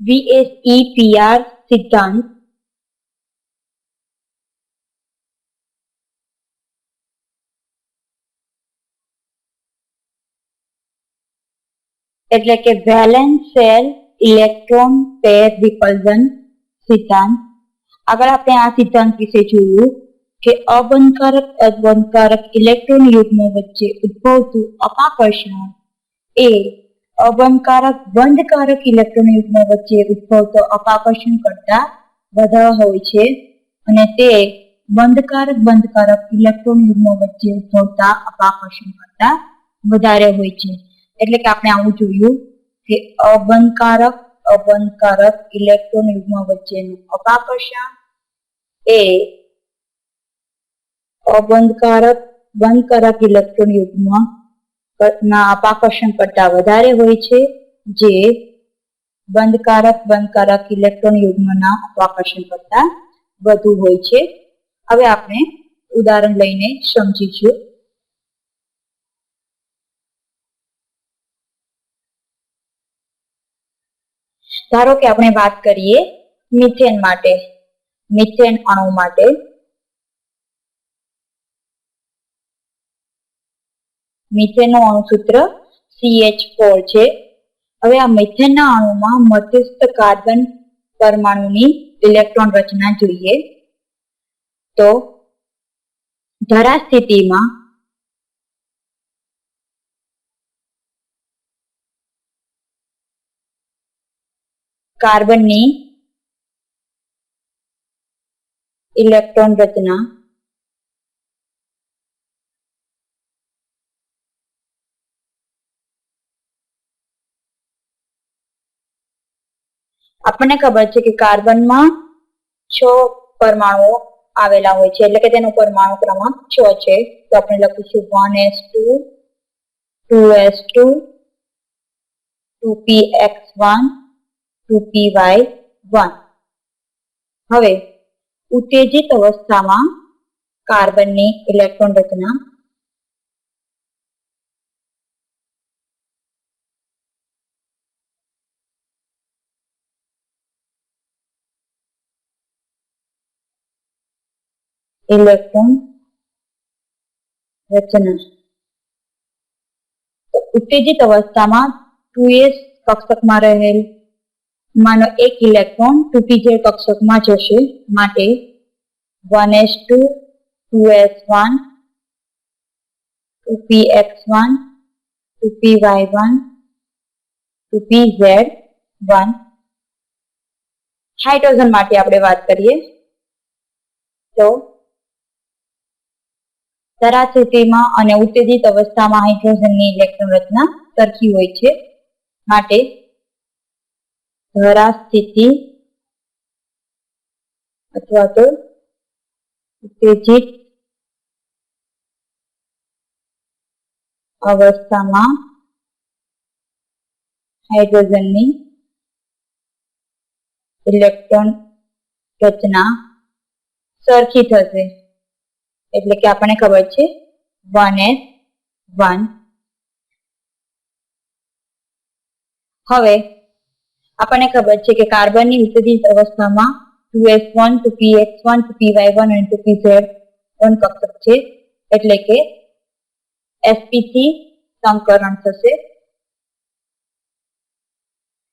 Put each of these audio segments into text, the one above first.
VSEPR સિદ્ધાંત એટલે કે valence shell electron pair repulsion સિદ્ધાંત આગળ આપણે આ સિદ્ધાંત વિશે જોયું કે અબંધકારક અબંધકારક ઇલેક્ટ્રોન યુગ્મો વચ્ચે ઉદ્ભવતું અપાકર્ષણ એ અબંધકારક બંધકારક ઇલેક્ટ્રોન વચ્ચે ઉદ્ભવતો અપાકર્ષણ કરતા વધારે હોય છે અને તે બંધકારક બંધકારક ઇલેક્ટ્રોન વચ્ચે ઉદ્ભવતા અપાકર્ષણ કરતા વધારે હોય છે. એટલે કે આપણે આવું જોયું કે અબંધકારક અબંધકારક ઇલેક્ટ્રોન યુગ્મ વચ્ચેનું અપાકર્ષણ એ અબંધકારક બંધકારક ઇલેક્ટ્રોન યુગ્મ ના અપાકર્ષણ કરતા વધારે હોય છે, જે બંધકારક બંધકારક ઇલેક્ટ્રોન યુગ્મના અપાકર્ષણ કરતા વધુ હોય છે. હવે આપણે ઉદાહરણ લઈને સમજીશું. ધારો કે આપણે વાત કરીએ મિથેન માટે, મિથેન અણુ માટે. મિથેનનું અણુસૂત્ર CH4 છે. હવે આ મિથેનના અણુમાં મધ્યસ્થ કાર્બન પરમાણુની ઇલેક્ટ્રોન રચના જોઈએ. તો ધરા સ્થિતિમાં કાર્બનની ઇલેક્ટ્રોન રચના આપણને ખબર છે કે કાર્બનમાં છ પરમાણુઓ આવેલા હોય છે. એટલે કે તેનો પરમાણુ ક્રમાંક છ છે. તો આપણે લખીશું one S two two S two two P X one two P Y one હવે ઉત્તેજિત અવસ્થામાં કાર્બનની ઇલેક્ટ્રોન રચના ઇલેક્ટ્રોન રચના. ઉત્તેજિત અવસ્થામાં ટુ એસ કક્ષકમાં રહેલ, માનો એક ઇલેક્ટ્રોન ટુ પી કક્ષકમાં જશે માટે one S two two S one, two P X one, two P Y one, two P Z one. Hydrogen માટે આપણે વાત કરીએ તો તરા અને ઉત્તેજિત અવસ્થામાં હાઇડ્રોજનની ઇલેક્ટ્રોન રચના સરખી હોય છે. માટે ધરાસ્થિતિ અથવા તો ઉત્તેજિત અવસ્થામાં હાઇડ્રોજનની ઇલેક્ટ્રોન રચના સરખી થશે. એટલે કે આપણને ખબર છે વન એસ વન હવે આપણને ખબર છે કે કાર્બનની વિસર્જિત અવસ્થામાં two S one two P X one two P Y one અને ટુ પી ઝેડ વન કક્ષક છે. એટલે કે એસપી સંકરણ થશે.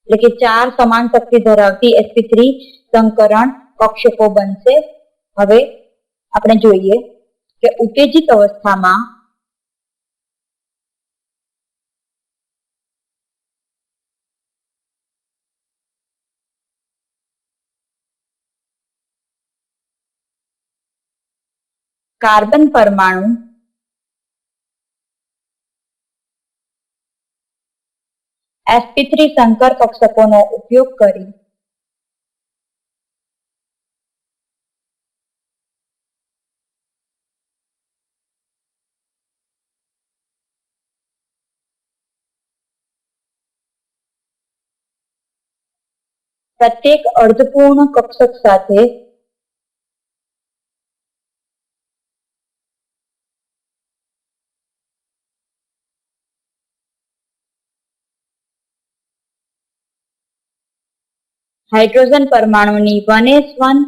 એટલે કે ચાર સમાન શક્તિ ધરાવતી એસપી થ્રી સંકરણ કક્ષકો બનશે. હવે આપણે જોઈએ કે ઉત્તેજિત અવસ્થામાં કાર્બન પરમાણુ sp3 સંકર કક્ષકોનો ઉપયોગ કરી પ્રત્યેક અર્ધપૂર્ણ કક્ષક સાથે હાઇડ્રોજન પરમાણુની વન એસ વન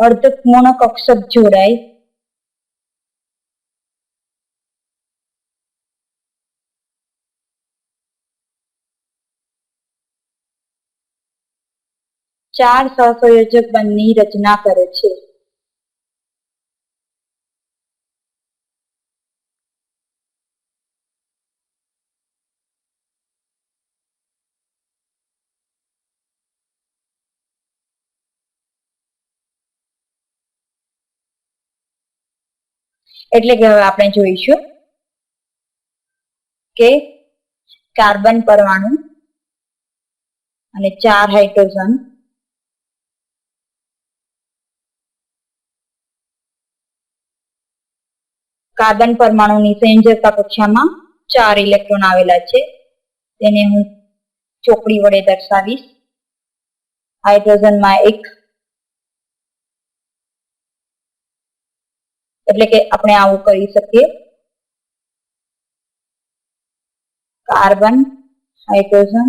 અર્ધપૂર્ણ કક્ષક જોડાય. ચાર સહસંયોજક બંધની રચના કરે છે. એટલે કે હવે આપણે જોઈશું કે કાર્બન પરમાણુ અને ચાર હાઇડ્રોજન કાર્બન પરમાણુની સંયોજકતા કક્ષામાં ચાર ઇલેક્ટ્રોન આવેલા છે. તેને હું ચોકડી વડે દર્શાવીશ. હાઇડ્રોજનમાં એક, એટલે કે આપણે આવું કરી શકીએ. કાર્બન, હાઇડ્રોજન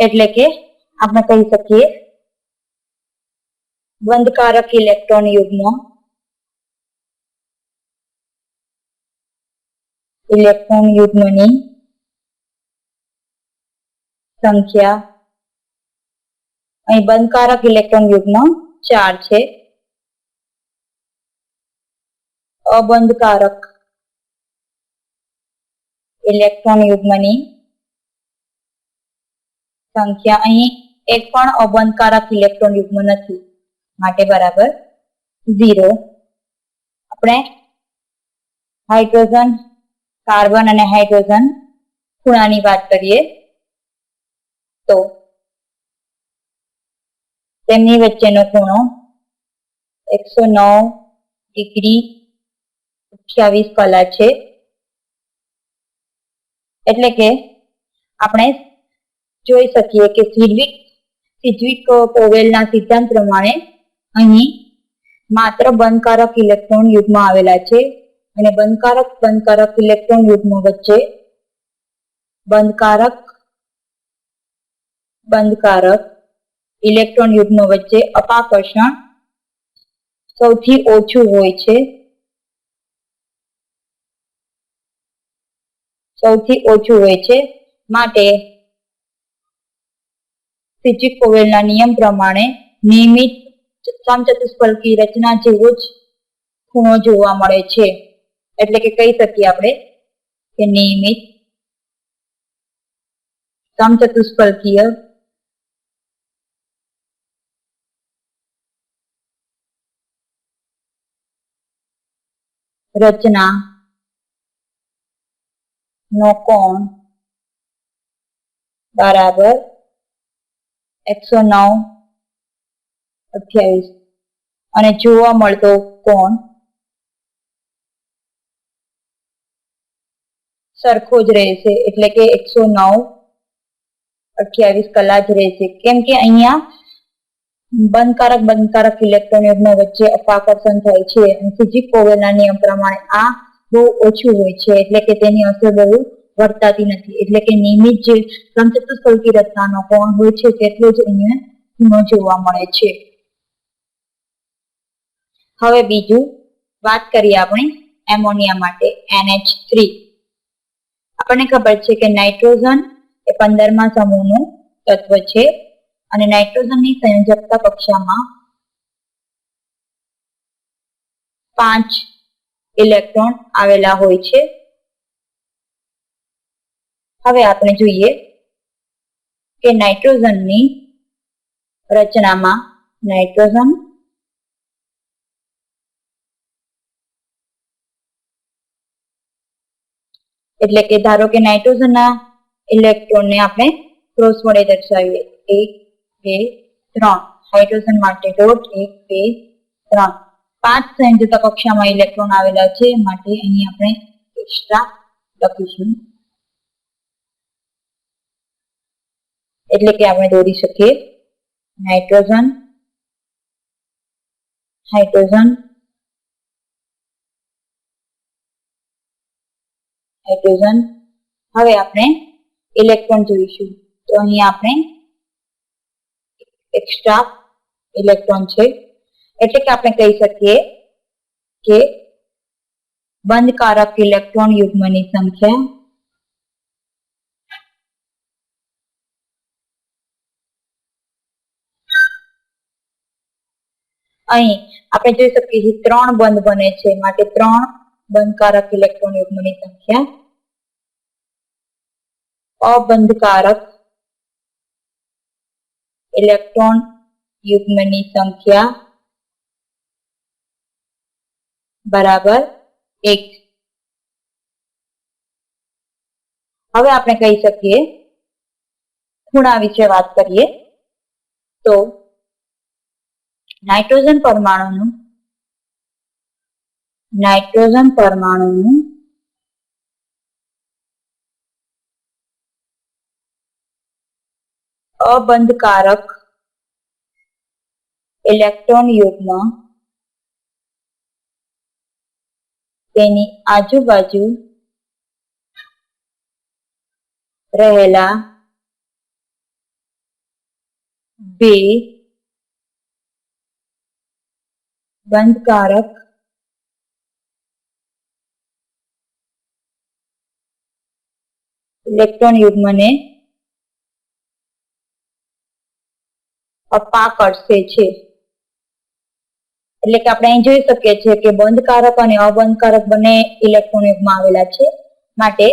એટલે કે આપણે કહી શકીએ બંધકારક ઇલેક્ટ્રોન યુગ્મ ઇલેક્ટ્રોન યુગ્મની સંખ્યા. અહીં બંધકારક ઇલેક્ટ્રોન યુગ્મ ચાર છે. અબંધકારક ઇલેક્ટ્રોન યુગ્મની સંખ્યા અહીં એક પણ અબંધકારક ઇલેક્ટ્રોન યુગ્મ નથી. માટે બરાબર ઝીરો. આપણે હાઇડ્રોજન, કાર્બન અને હાઇડ્રોજન ખૂણાની વાત કરીએ તો તેમની વચ્ચેનો ખૂણો એકસો નવ ડિગ્રી અઠ્યાવીસ કલા છે. એટલે કે આપણે જોઈ શકીએ કે સિડવિક સિજ્વિક પોવેલના સિદ્ધાંત પ્રમાણે અહીં માત્ર બંધકારક ઇલેક્ટ્રોન યુગ્મ આવેલા છે અને બંધકારક બંધકારક ઇલેક્ટ્રોન યુગ્મ વચ્ચે બંધકારક બંધકારક ઇલેક્ટ્રોન યુગ્મ વચ્ચે અપાકર્ષણ સૌથી ઓછું હોય છે. સૌથી ઓછું હોય છે. માટે ફિઝિક કોવેલના નિયમ પ્રમાણે નિયમિત સમચતુષ્ફલકી રચના જેવો જ ખૂણો જોવા મળે છે. એટલે કે કહી શકીએ આપણે કે નિયમિત સમચતુષ્ફલકીય રચના નો કોણ બરાબર એકસો નવ અઠ્યાવીસ. અને જોવા મળતો કોણ? સરખો જ રહેશે, એટલે કે એકસો નવ અઠ્યાવીસ કલા જ રહેશે. કેમ કે અહીંયા બંધકારક બંધકારક ઇલેક્ટ્રોન યુગ્મ વચ્ચે અપાકર્ષણ થાય છે. અને ફિઝિક કોવેલના નિયમ પ્રમાણે આ બહુ ઓછું હોય છે, એટલે કે તેની અસર બહુ વર્તાતી નથી. એટલે કે નિયમિત જે સમચતુષ્ફલકી રચનાનો કોણ હોય છે તેટલો જ અહીંયા ખૂણો જોવા મળે છે. હવે બીજું વાત કરીએ આપણે એમોનિયા માટે NH3 થ્રી. આપણને ખબર છે કે નાઇટ્રોજન એ પંદરમા સમૂહનું તત્વ છે અને નાઇટ્રોજનની સંયોજકતા કક્ષામાં પાંચ ઇલેક્ટ્રોન આવેલા હોય છે. હવે આપણે જોઈએ કે નાઇટ્રોજનની રચનામાં નાઇટ્રોજન એટલે કે ધારો કે નાઇટ્રોજનના ઇલેક્ટ્રોનને આપણે ક્રોસ વડે દર્શાવીએ. એક, બે, ત્રણ. હાઇડ્રોજન માટે ડોટ, એક, બે, ત્રણ. પાંચ સંયોજક કક્ષામાં ઇલેક્ટ્રોન આવેલા છે, માટે અહીં આપણે એક્સ્ટ્રા લખીશું. એટલે કે આપણે દોરી શકીએ. નાઇટ્રોજન હાઇડ્રોજન હાઇડ્રોજન હવે આપણે ઇલેક્ટ્રોન જોઈશું. તો અહીં આપણે એક્સ્ટ્રા ઇલેક્ટ્રોન છે. એટલે કે આપણે કહી શકીએ કે બંધકારક ઇલેક્ટ્રોન યુગ્મની સંખ્યા અહીં આપણે જોઈ શકીએ છીએ ત્રણ બંધ બને છે. માટે ત્રણ બંધકારક ઇલેક્ટ્રોન યુગ્મની સંખ્યા. અબંધકારક ઇલેક્ટ્રોન યુગ્મની સંખ્યા બરાબર એક. હવે આપણે કહી શકીએ ખૂણા વિશે વાત કરીએ તો નાઇટ્રોજન પરમાણુનું નાઇટ્રોજન પરમાણુનું અબંધકારક ઇલેક્ટ્રોન યુગ્મ તેની આજુબાજુ રહેલા બે બંધકારક ઇલેક્ટ્રોન યુગ્મને અપાકર્ષે છે. એટલે કે આપણે અહીં જોઈ શકીએ છીએ કે બંધકારક અને અબંધકારક બંને ઇલેક્ટ્રોન યુગમાં આવેલા છે. માટે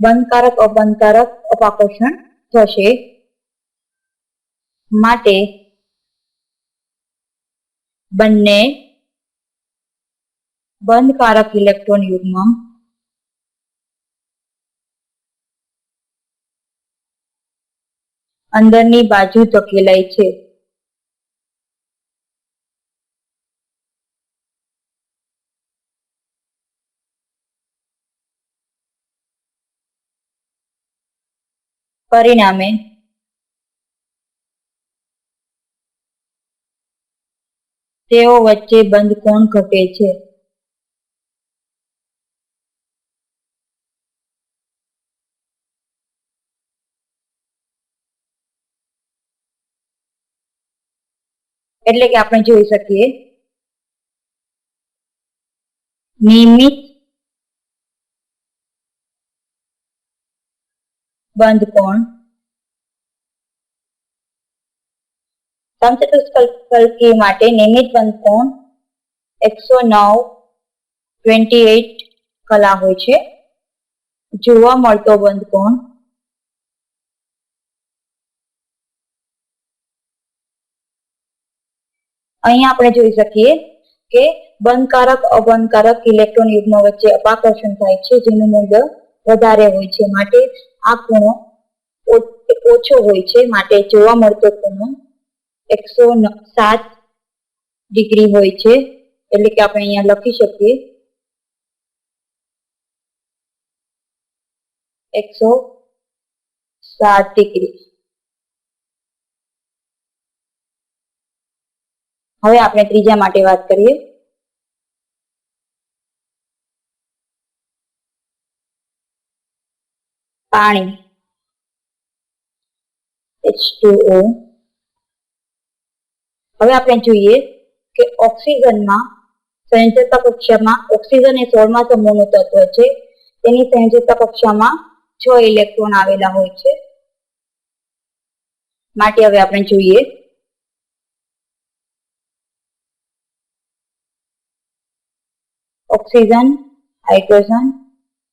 બંધકારક, અબંધકારક અપાકર્ષણ થશે. માટે બંને બંધકારક ઇલેક્ટ્રોન યુગ્મ અંદરની બાજુ ધકેલાય છે. પરિણામે તેઓ વચ્ચે બંધ કોણ ઘટે છે. એટલે કે આપણે જોઈ શકીએ. નિયમિત બંધ કોણ સમચતુષ્ફલકી માટે નિયમિત બંધ કોણ એકસો નવ ટ્વેન્ટી એટ કલા હોય છે. જોવા મળતો બંધ કોણ અહીંયા આપણે જોઈ શકીએ કે બંધકારક, અબંધકારક ઇલેક્ટ્રોન યુગ્મ વચ્ચે અપાકર્ષણ થાય છે, જેનું મૂલ્ય વધારે હોય છે. માટે આ ખૂણો ઓછો હોય છે. માટે જોવા મળતો ખૂણો એકસો સાત ડિગ્રી હોય છે. એટલે કે આપણે અહીંયા લખી શકીએ એકસો સાત ડિગ્રી. હવે આપણે ત્રીજા માટે વાત કરીએ. પાણી. H2O હવે આપણે જોઈએ કે ઓક્સિજનમાં સંયોજકતા કક્ષામાં ઓક્સિજન એ સોળમા સમૂહનું તત્વ છે. તેની સંયોજકતા કક્ષામાં છ ઇલેક્ટ્રોન આવેલા હોય છે. માટે હવે આપણે જોઈએ ઓક્સિજન, હાઇડ્રોજન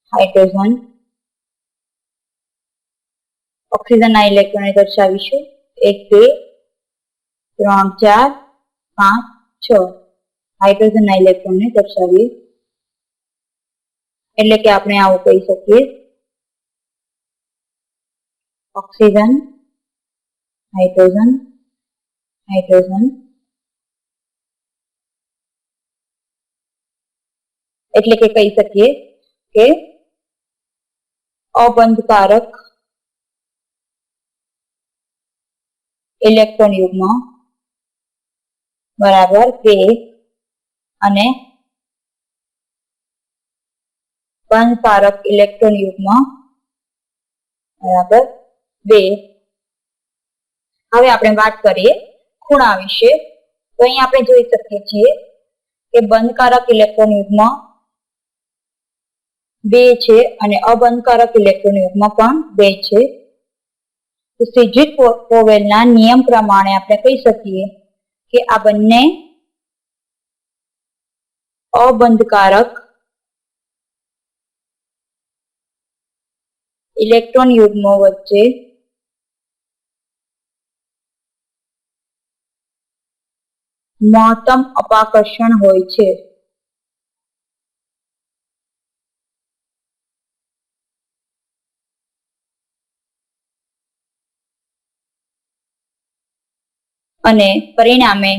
હાઇડ્રોજન. ઓક્સિજનના ઇલેક્ટ્રોનને દર્શાવીશું. એક, બે, ત્રણ, ચાર, પાંચ, છ. હાઇડ્રોજનના ઇલેક્ટ્રોનને દર્શાવીએ. એટલે કે આપણે આવું કહી શકીએ. Oxygen, hydrogen hydrogen. એટલે કે કહી શકીએ કે અબંધકારક ઇલેક્ટ્રોન યુગ્મ બરાબર બે અને બંધકારક ઇલેક્ટ્રોન યુગ્મ બરાબર બે. હવે આપણે વાત કરીએ ખૂણા વિશે. તો અહીં આપણે જોઈ શકીએ છીએ કે બંધકારક ઇલેક્ટ્રોન યુગ્મ બે છે અને અબંધકારક ઇલેક્ટ્રોન યુગમાં પણ બે છે. તો પોવેલના નિયમ પ્રમાણે આપણે કહી શકીએ કે આ બંને અબંધકારક ઇલેક્ટ્રોન યુગ્મો વચ્ચે મહત્તમ અપાકર્ષણ હોય છે. અને પરિણામે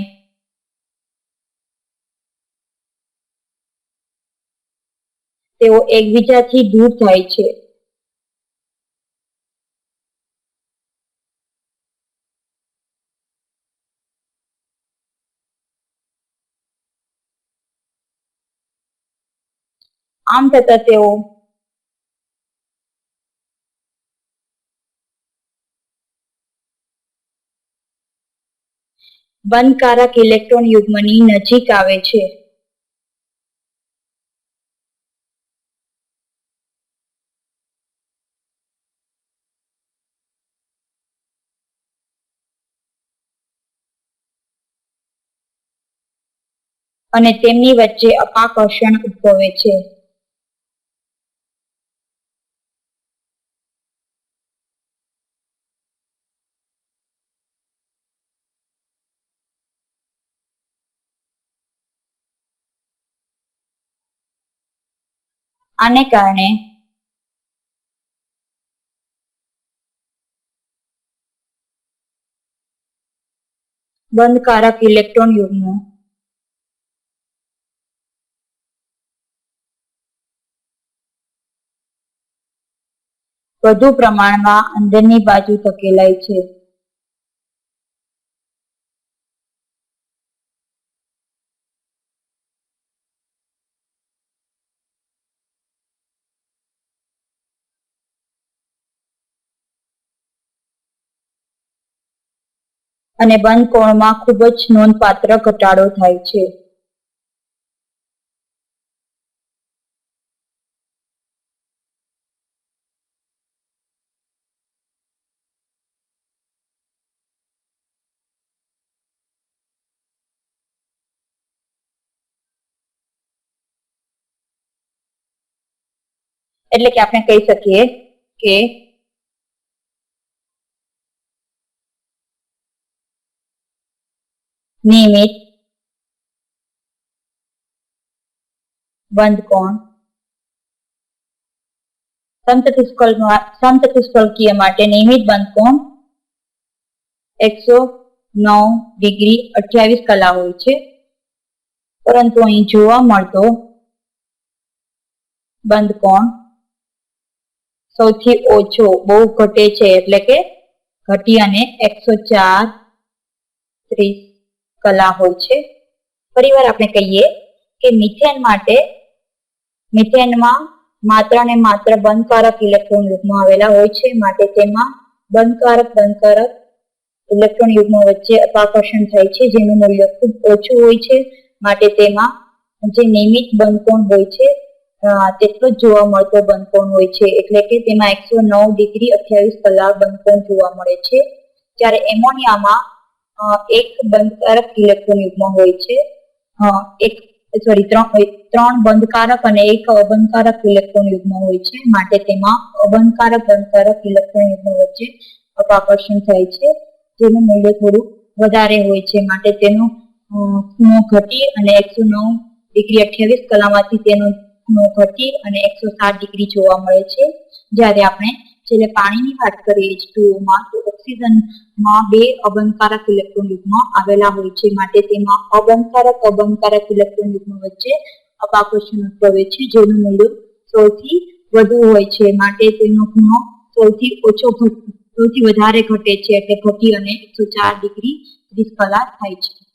તેઓ એકબીજાથી દૂર થાય છે. આમ થતા તેઓ બંધકારક ઇલેક્ટ્રોન યુગ્મની નજીક આવે છે. અને તેમની વચ્ચે અપાકર્ષણ ઉદ્ભવે છે. આને કારણે બંધકારક ઇલેક્ટ્રોન યુગ્મો વધુ પ્રમાણમાં અંદરની બાજુ ધકેલાય છે. અને બંધ કોણમાં ખૂબ જ નોંધપાત્ર ઘટાડો થાય છે. એટલે કે આપણે કહી શકીએ કે નિયમિત બંધ કોણ સમચતુષ્ફળ સમચતુષ્ફળકીય માટે નિયમિત બંધ કોણ એકસો નવ ડિગ્રી અઠ્યાવીસ કલા હોય છે. પરંતુ અહીં જોવા મળતો બંધ કોણ સૌથી ઓછો, બહુ ઘટે છે. એટલે કે ઘટી અને એકસો ચાર ત્રીસ. કલા હોય છે. ફરીવાર આપણે કહીએ કે મિથેન માટે, મિથેનમાં માત્ર ને માત્ર બંધકારક ઇલેક્ટ્રોન યુગ્મ આવેલા હોય છે. માટે તેમાં બંધકારક બંધકારક ઇલેક્ટ્રોન યુગ્મ વચ્ચે અપાકર્ષણ થાય છે, જેનું મૂલ્ય ખૂબ ઓછું હોય છે. માટે તેમાં જે નિયમિત બંધકોણ હોય છે તેટલો જ જોવા મળતો બંધકોણ હોય છે. એટલે કે તેમાં એકસો નવ ડિગ્રી અઠ્યાવીસ કલાક બંધકોણ જોવા મળે છે. જ્યારે એમોનિયામાં એક બંધકારક ઇલેક્ટ્રોન હોય છે. એક સોરી ત્રણ ત્રણ બંધકારક અને એક અબંધકારક ઇલેક્ટ્રોન યુગ્મ હોય છે. માટે તેમાં અબંધકારક, બંધકારક ઇલેક્ટ્રોન યુગ્મ વચ્ચે અપાકર્ષણ થાય છે. જેનું મૂલ્ય થોડું વધારે હોય છે. માટે તેનો ખૂણો ઘટી અને એકસો નવ ડિગ્રી અઠ્યાવીસ કલામાંથી તેનો ખૂણો ઘટી અને એકસો સાત ડિગ્રી જોવા મળે છે. જ્યારે આપણે છેલ્લે પાણીની વાત કરીએ H2O તો ઓક્સિજનમાં બે અબંધકારક ઇલેક્ટ્રોન યુગ્મ આવેલા હોય છે. માટે તેમાં અબંધકારક અબંધકારક ઇલેક્ટ્રોન યુગ્મ વચ્ચે અપાકર્ષણ ઉદ્ભવે છે, જેનું મૂલ્ય સૌથી વધુ હોય છે. માટે તેનો ખૂણો સૌથી ઓછો સૌથી વધારે ઘટે છે એટલે ઘટી અને એકસો ચાર ડિગ્રી ત્રીસ કલાક થાય છે.